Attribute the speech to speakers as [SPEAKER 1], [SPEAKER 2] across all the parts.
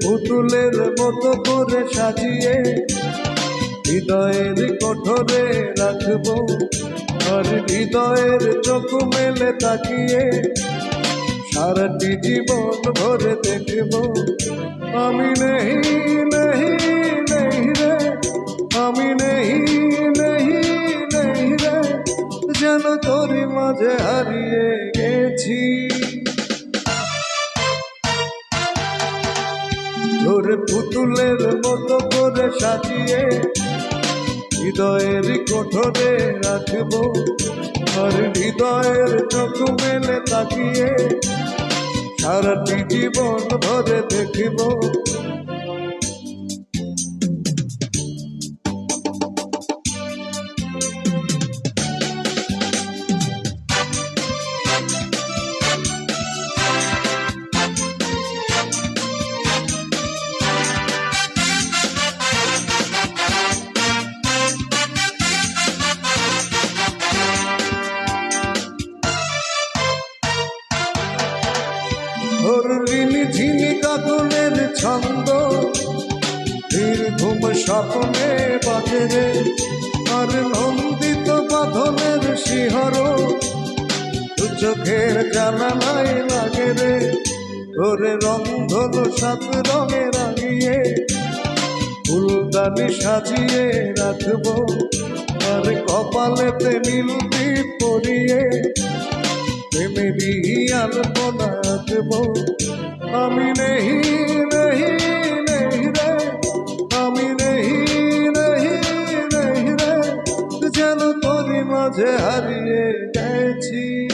[SPEAKER 1] পুতুলের মতো করে সাজিয়ে হৃদয়ের কোঠরে রাখব। আর হৃদয়ের চোখ মেলে তাকিয়ে সারাটি জীবন ভরে দেখব। আমি নেই নেই নেই রে, আমি নেই নেই নেই রে, যেন তোরই মাঝে হারিয়ে গেছি। তোর পুতুলের মতো করে সাজিয়ে হৃদয়ের কোঠরে রাখব, আর হৃদয়ের চোখ মেলে তাকিয়ে সারাটি জীবন ভরে দেখব। রিনি ঝিনি কাকুনের ছন্দ। বীরভূম স্বপ্নে বাজে রে, আর নন্দিত বাঁধনের শিহর। চোখের জানালায় লাগে রে, ওরে রন্ধন সাত রঙে রাঙিয়ে। ফুলদানি সাজিয়ে রাখব, আর কপালেতে নীল দ্বীপ পরিয়ে। প্রেমেরই আলপনা দেব আমি নেহি নেহি নেহি রে। আমি নেহি নেহি নেহি রে। যেন তোরি মাঝে হারিয়ে গেছি।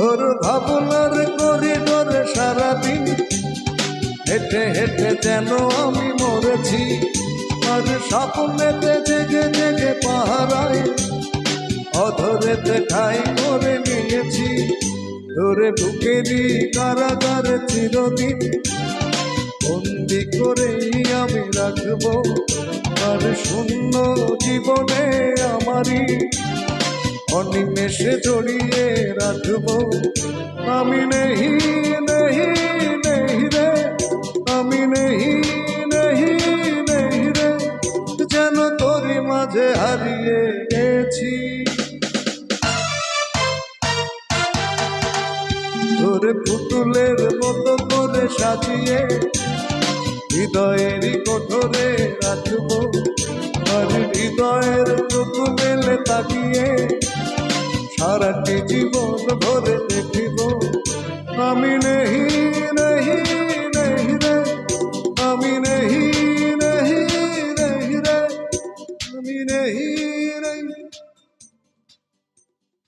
[SPEAKER 1] তোর ভাবনার করিডোরে সারাদিন। হেঁটে হেঁটে যেন আমি মরেছি, আর স্বপ্নেতে জেগে জেগে পাহারায়। অধরেতে ঠাই করে নিয়েছি তোরে বুকেরই কারাগারে চিরদিন। বন্দি করেই আমি রাখব, আর শূন্য জীবনে আমারই। অনিমেষে জড়িয়ে রাখব। আমি নেই নেহি নেই রে, আমি নেই নেই নেই রে, যেন তোরই মাঝে হারিয়ে গেছি। তোর পুতুলের মতো করে সাজিয়ে, হৃদয়েরই সারাটি জীবন ভরে দেখিব। আমি নেই